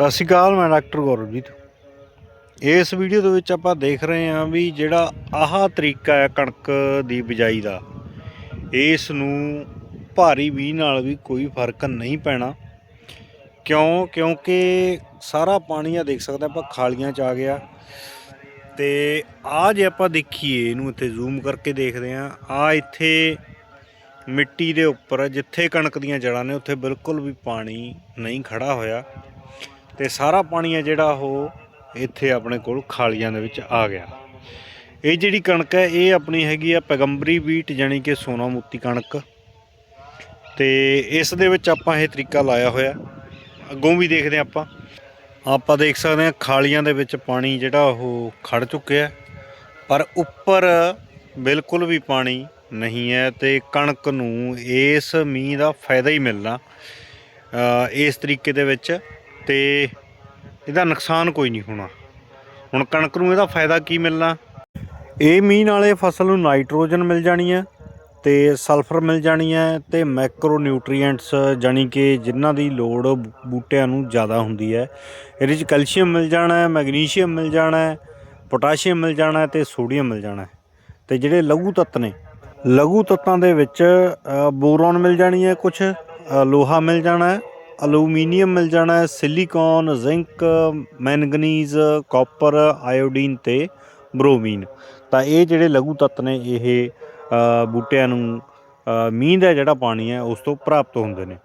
ਸਤਿ ਸ਼੍ਰੀ ਅਕਾਲ, ਮੈਂ ਡਾਕਟਰ ਗੌਰਵਜੀਤ। ਇਸ ਵੀਡੀਓ ਦੇ ਵਿੱਚ ਆਪਾਂ ਦੇਖ ਰਹੇ ਹਾਂ ਵੀ ਜਿਹੜਾ ਆਹ ਤਰੀਕਾ ਹੈ ਕਣਕ ਦੀ ਬਿਜਾਈ ਦਾ, ਇਸ ਨੂੰ ਭਾਰੀ ਵੀ ਨਾਲ ਵੀ ਕੋਈ ਫ਼ਰਕ ਨਹੀਂ ਪੈਣਾ। ਕਿਉਂ? ਕਿਉਂਕਿ ਸਾਰਾ ਪਾਣੀ ਆ, ਦੇਖ ਸਕਦੇ ਆਪਾਂ ਖਾਲੀਆਂ ਚ ਆ ਗਿਆ। ਤੇ ਆ ਜੇ ਆਪਾਂ ਦੇਖੀਏ, ਇਹਨੂੰ ਇੱਥੇ ਜ਼ੂਮ ਕਰਕੇ ਦੇਖਦੇ ਹਾਂ। ਆ ਇੱਥੇ ਮਿੱਟੀ ਦੇ ਉੱਪਰ, ਜਿੱਥੇ ਕਣਕ ਦੀਆਂ ਜੜਾਂ ਨੇ, ਉੱਥੇ ਬਿਲਕੁਲ ਵੀ ਪਾਣੀ ਨਹੀਂ ਖੜਾ ਹੋਇਆ। ਤੇ ਸਾਰਾ ਪਾਣੀ ਹੈ ਜਿਹੜਾ ਉਹ ਇੱਥੇ ਆਪਣੇ ਕੋਲ ਖਾਲੀਆਂ ਦੇ ਵਿੱਚ ਆ ਗਿਆ। ਇਹ ਜਿਹੜੀ ਕਣਕ ਹੈ, ਇਹ ਆਪਣੀ ਹੈਗੀ ਆ ਪੈਗੰਬਰੀ ਬੀਟ ਜਾਨੀ ਕਿ ਸੋਨਾ ਮੋਤੀ ਕਣਕ। ਤੇ ਇਸ ਦੇ ਵਿੱਚ ਆਪਾਂ ਇਹ ਤਰੀਕਾ ਲਾਇਆ ਹੋਇਆ। ਅੱਗੋਂ ਵੀ ਦੇਖਦੇ ਹਾਂ ਆਪਾਂ। ਆਪਾਂ ਦੇਖ ਸਕਦੇ ਹਾਂ ਖਾਲੀਆਂ ਦੇ ਵਿੱਚ ਪਾਣੀ ਜਿਹੜਾ ਉਹ ਖੜ ਚੁੱਕਿਆ ਪਰ ਉੱਪਰ ਬਿਲਕੁਲ ਵੀ ਪਾਣੀ ਨਹੀਂ ਹੈ ਤੇ ਕਣਕ ਨੂੰ ਇਸ ਮੀਂਹ ਦਾ ਫਾਇਦਾ ਹੀ ਮਿਲਣਾ। ਇਸ ਤਰੀਕੇ ਦੇ ਵਿੱਚ ਤੇ ਇਹਦਾ ਨੁਕਸਾਨ ਕੋਈ ਨਹੀਂ ਹੋਣਾ। ਹੁਣ ਕਣਕ ਨੂੰ ਇਹਦਾ ਫਾਇਦਾ ਕੀ ਮਿਲਣਾ? ਇਹ ਮੀਂਹ ਨਾਲੇ ਫਸਲ ਨੂੰ ਨਾਈਟ੍ਰੋਜਨ ਮਿਲ ਜਾਣੀ ਹੈ ਤੇ ਸਲਫਰ ਮਿਲ ਜਾਣੀ ਹੈ ਤੇ ਮੈਕਰੋ ਨਿਊਟ੍ਰੀਐਂਟਸ ਜਾਨੀ ਕਿ ਜਿਨ੍ਹਾਂ ਦੀ ਲੋੜ ਬੂਟਿਆਂ ਨੂੰ ਜ਼ਿਆਦਾ ਹੁੰਦੀ ਹੈ। ਇਹਦੇ ਵਿੱਚ ਕੈਲਸ਼ੀਅਮ ਮਿਲ ਜਾਣਾ ਹੈ, ਮੈਗਨੀਸ਼ੀਅਮ ਮਿਲ ਜਾਣਾ ਹੈ, ਪੋਟਾਸ਼ੀਅਮ ਮਿਲ ਜਾਣਾ ਹੈ ਤੇ ਸੋਡੀਅਮ ਮਿਲ ਜਾਣਾ ਹੈ। ਤੇ ਜਿਹੜੇ ਲਘੂ ਤੱਤ ਨੇ, ਲਘੂ ਤੱਤਾਂ ਦੇ ਵਿੱਚ ਬੋਰੋਨ ਮਿਲ ਜਾਣੀ ਹੈ ਕੁਝ ਲੋਹਾ ਮਿਲ ਜਾਣਾ ਹੈ ਅਲੂਮੀਨੀਅਮ ਮਿਲ ਜਾਣਾ ਹੈ, silicon, zinc, manganese, copper, iodine ਤੇ ਬਰੋਮੀਨ। ਤਾਂ ਇਹ ਜਿਹੜੇ ਲਘੂ ਤੱਤ ਨੇ, ਇਹ ਬੂਟਿਆਂ ਨੂੰ ਮੀਂਹ ਦਾ ਜਿਹੜਾ ਪਾਣੀ ਹੈ, ਉਸ ਤੋਂ ਪ੍ਰਾਪਤ ਹੁੰਦੇ ਨੇ।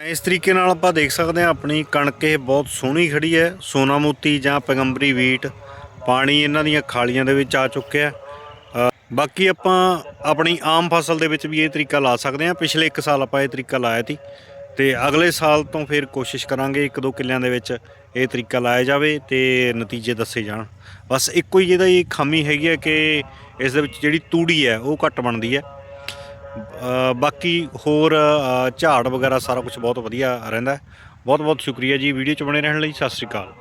ਇਸ ਤਰੀਕੇ ਨਾਲ ਆਪਾਂ ਦੇਖ ਸਕਦੇ ਹਾਂ, ਆਪਣੀ ਕਣਕ ਇਹ ਬਹੁਤ ਸੋਹਣੀ ਖੜੀ ਹੈ। ਸੋਨਾ ਮੋਤੀ ਜਾਂ ਪੈਗੰਬਰੀ ਵੀਟ ਪਾਣੀ ਇਹਨਾਂ ਦੀਆਂ ਖਾਲੀਆਂ ਦੇ ਵਿੱਚ ਆ ਚੁੱਕਿਆ ਬਾਕੀ ਆਪਾਂ ਆਪਣੀ ਆਮ ਫਸਲ ਦੇ ਵਿੱਚ ਵੀ ਇਹ ਤਰੀਕਾ ਲਾ ਸਕਦੇ ਹਾਂ। ਪਿਛਲੇ 1 ਸਾਲ ਆਪਾਂ ਇਹ ਤਰੀਕਾ ਲਾਇਆ ਸੀ। ਤੇ ਅਗਲੇ ਸਾਲ ਤੋਂ ਫਿਰ ਕੋਸ਼ਿਸ਼ ਕਰਾਂਗੇ ਇੱਕ ਦੋ ਕਿੱਲਿਆਂ ਦੇ ਵਿੱਚ ਇਹ ਤਰੀਕਾ ਲਾਇਆ ਜਾਵੇ ਤੇ ਨਤੀਜੇ ਦੱਸੇ ਜਾਣ। ਬਸ ਇੱਕੋ ਹੀ ਜਿਹਦਾ ਇਹ ਖਾਮੀ ਹੈਗੀ ਹੈ ਕਿ ਇਸ ਦੇ ਵਿੱਚ ਜਿਹੜੀ ਤੂੜੀ ਹੈ, ਉਹ ਘੱਟ ਬਣਦੀ ਹੈ। ਬਾਕੀ ਹੋਰ ਝਾੜ ਵਗੈਰਾ ਸਾਰਾ ਕੁਝ ਬਹੁਤ ਵਧੀਆ ਰਹਿੰਦਾ ਬਹੁਤ ਬਹੁਤ ਸ਼ੁਕਰੀਆ ਜੀ। ਵੀਡੀਓ 'ਚ ਬਣੇ ਰਹਿਣ ਲਈ ਸਤਿ ਸ਼੍ਰੀ ਅਕਾਲ।